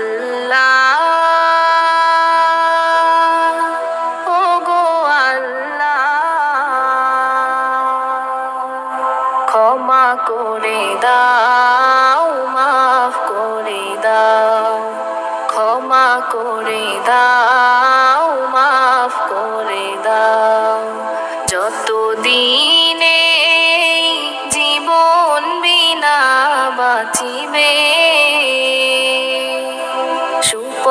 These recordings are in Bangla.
আল্লাহ। ও ক্ষমা করে দাও মাফ করে দাও। ক্ষমা করে দাও।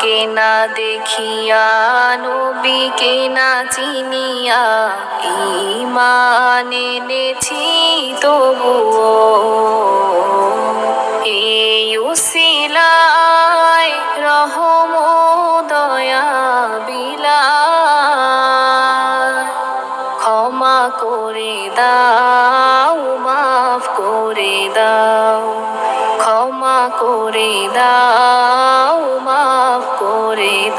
তোমাকে না দেখিয়া নবীকে না চিনিয়া ইমান এনেছি তবুও। এই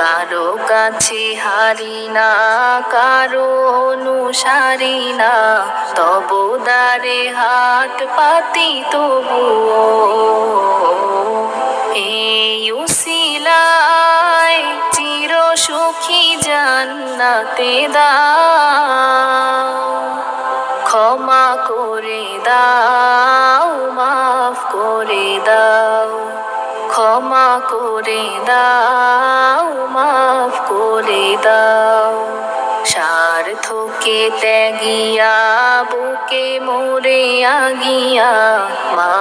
কারও কাছে হারি না, কারও অনুসারী না। তব দারে হাত পাতি তবুও এই উসিলায় চির সুখী জান্নাতে দাও। ক্ষমা করে দাও, মাফ করে দাও। ক্ষমা করে দাও, মাফ করে দাও। স্বার্থকে ত্যাগিয়া, বুকে মরে আগিয়া, মা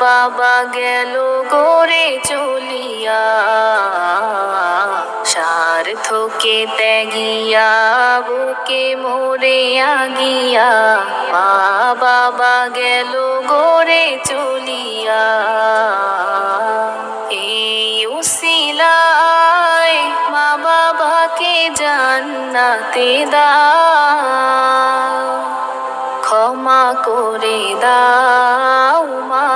বাবা গেল গড়ে চলিয়া। স্বার্থকে ত্যাগিয়া, বুকে মরে আগিয়া, মা বাবা গেল গড়ে চলিয়া। জান্নাতে দাও ক্ষমা করে দাও মাফ